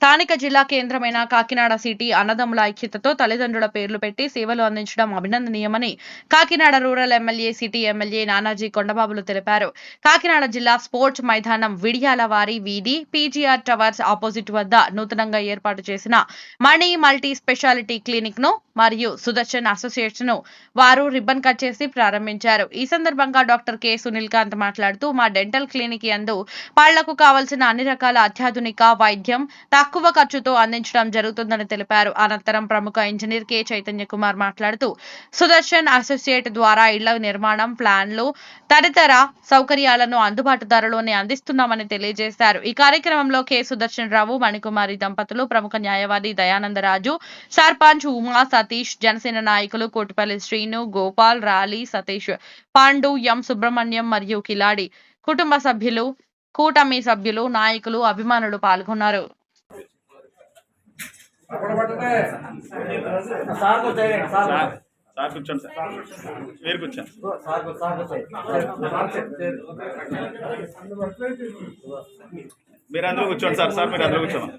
స్థానిక జిల్లా కేంద్రమైన కాకినాడ సిటీ అన్నదమ్ముల ఐక్యతతో తల్లిదండ్రుల పేర్లు పెట్టి సేవలు అందించడం అభినందనీయమని Kakinada rural MLA city MLA Nanaji కొండబాబులు తెలిపారు. కాకినాడ జిల్లా స్పోర్ట్స్ మైదానం విడియాల వారి వీధి పీజీఆర్ టవర్స్ ఆపోజిట్ వద్ద నూతనంగా ఏర్పాటు చేసిన మణి మల్టీ స్పెషాలిటీ క్లినిక్ను మరియు సుదర్శన్ అసోసియేషన్ను వారు రిబ్బన్ కట్ చేసి ప్రారంభించారు. ఈ సందర్భంగా డాక్టర్ కె. సునీల్ కాంత్ మాట్లాడుతూ మా డెంటల్ క్లినిక్ యందు పళ్ళకు కావలసిన అన్ని రకాల అత్యాధునిక వైద్యం తక్కువ ఖర్చుతో అందించడం జరుగుతుందని తెలిపారు. అనంతరం ప్రముఖ ఇంజనీర్ కె. చైతన్య కుమార్ మాట్లాడుతూ సుదర్శన్ అసోసియేట్ ద్వారా ఇళ్ళ నిర్మాణం ప్లాన్లు తదితర సౌకర్యాలను అందుబాటు ధరలోనే అందిస్తున్నామని తెలియజేశారు. ఈ కార్యక్రమంలో కె. సుదర్శన్ రావు మణికుమారి దంపతులు ప్రముఖ న్యాయవాది దయానందరాజు సర్పంచ్ ఉమా సతీష్ జనసేన నాయకులు కోటిపల్లి శ్రీను గోపాల్ రాలి సతీష్ పాండు ఎం. సుబ్రహ్మణ్యం మరియు కిలాడి కుటుంబ సభ్యులు కూటమి సభ్యులు నాయకులు అభిమానులు పాల్గొన్నారు. సార్ కూర్చోండి సార్. మీరు కూర్చోండి. మీరు అందరూ కూర్చోండి సార్. సార్ మీరు అందరూ కూర్చోండి.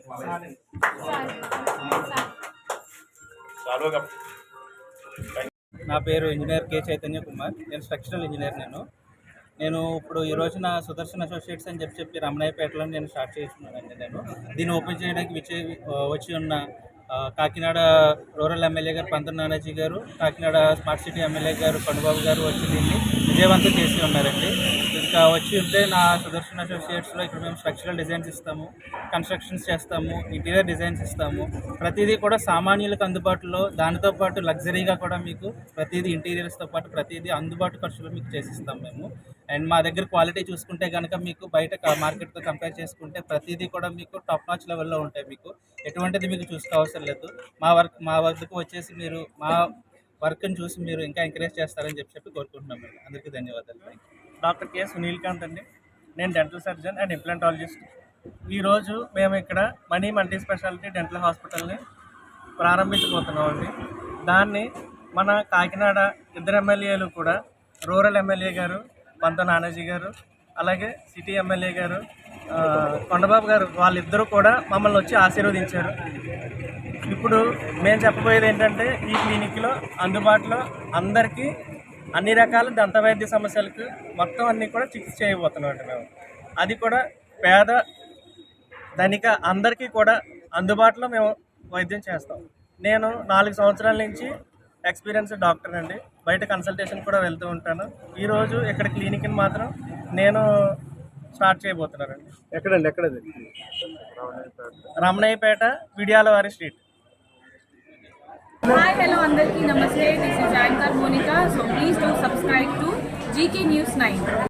నా పేరు ఇంజనీర్ కే చైతన్య కుమార్. నేను స్ట్రక్చరల్ ఇంజనీర్ నేను. నేను ఇప్పుడు ఈ రోజున సుదర్శన్ అసోసియేట్స్ అని చెప్పి చెప్పి రమణయ్యపేటలో నేను స్టార్ట్ చేస్తున్నానండి నేను. దీన్ని ఓపెన్ చేయడానికి విచే వచ్చి ఉన్న కాకినాడ రూరల్ ఎమ్మెల్యే గారు పంత నానాజీ గారు కాకినాడ స్మార్ట్ సిటీ ఎమ్మెల్యే గారు పండుబాబు గారు వచ్చి దీన్ని విజయవంతం చేసి ఉన్నారండి. ఇంకా వచ్చి ఉంటే నా సుదర్శన్ అసోసియేట్స్లో ఇక్కడ మేము స్ట్రక్చరల్ డిజైన్స్ ఇస్తాము కన్స్ట్రక్షన్స్ చేస్తాము ఇంటీరియర్ డిజైన్స్ ఇస్తాము. ప్రతిదీ కూడా సామాన్యులకు అందుబాటులో దానితో పాటు లగ్జరీగా కూడా మీకు ప్రతిదీ ఇంటీరియర్స్తో పాటు ప్రతిదీ అందుబాటు ఖర్చులో మీకు చేసిస్తాం మేము. అండ్ మా దగ్గర క్వాలిటీ చూసుకుంటే కనుక మీకు బయట మార్కెట్తో కంపేర్ చేసుకుంటే ప్రతిదీ కూడా మీకు టాప్ నాచ్ లెవెల్లో ఉంటాయి మీకు. ఎటువంటిది మీకు చూసుకో అవసరం లేదు. మా వర్క్ మా వద్దకు వచ్చేసి మీరు మా వర్క్ని చూసి మీరు ఇంకా ఎంకరేజ్ చేస్తారని చెప్పి చెప్పి కోరుకుంటున్నాం మేడం. అందరికీ ధన్యవాదాలు. డాక్టర్ కె సునీల్ కాంత్ అండి. నేను డెంటల్ సర్జన్ అండ్ ఇంప్లాంటాలజిస్ట్ ఈరోజు మేము ఇక్కడ మనీ మల్టీ స్పెషాలిటీ డెంటల్ హాస్పిటల్ని ప్రారంభించబోతున్నామండి దాన్ని మన కాకినాడ ఇద్దరు ఎమ్మెల్యేలు కూడా రూరల్ ఎమ్మెల్యే గారు పంత నానాజీ గారు అలాగే సిటీ ఎమ్మెల్యే గారు కొండబాబు గారు వాళ్ళిద్దరూ కూడా మమ్మల్ని వచ్చి ఆశీర్వదించారు. ఇప్పుడు మేము చెప్పబోయేది ఏంటంటే ఈ క్లినిక్లో అందుబాటులో అందరికీ అన్ని రకాల దంత వైద్య సమస్యలకు మొత్తం అన్నీ కూడా చికిత్స చేయబోతున్నాం మేము. అది కూడా పేద ధనిక అందరికీ కూడా అందుబాటులో మేము వైద్యం చేస్తాం. నేను నాలుగు సంవత్సరాల నుంచి ఎక్స్పీరియన్స్ డాక్టర్ అండి. బయట కన్సల్టేషన్ కూడా వెళ్తూ ఉంటాను. ఈరోజు ఇక్కడ క్లినిక్ని మాత్రం నేను స్టార్ట్ చేయబోతున్నానండి. ఎక్కడండి? ఎక్కడది? రమణయ్యపేట విడియాల వారి street. Hi, hello, Andarki Namaste. This is Anchor Monica. So please do subscribe to GK News 9.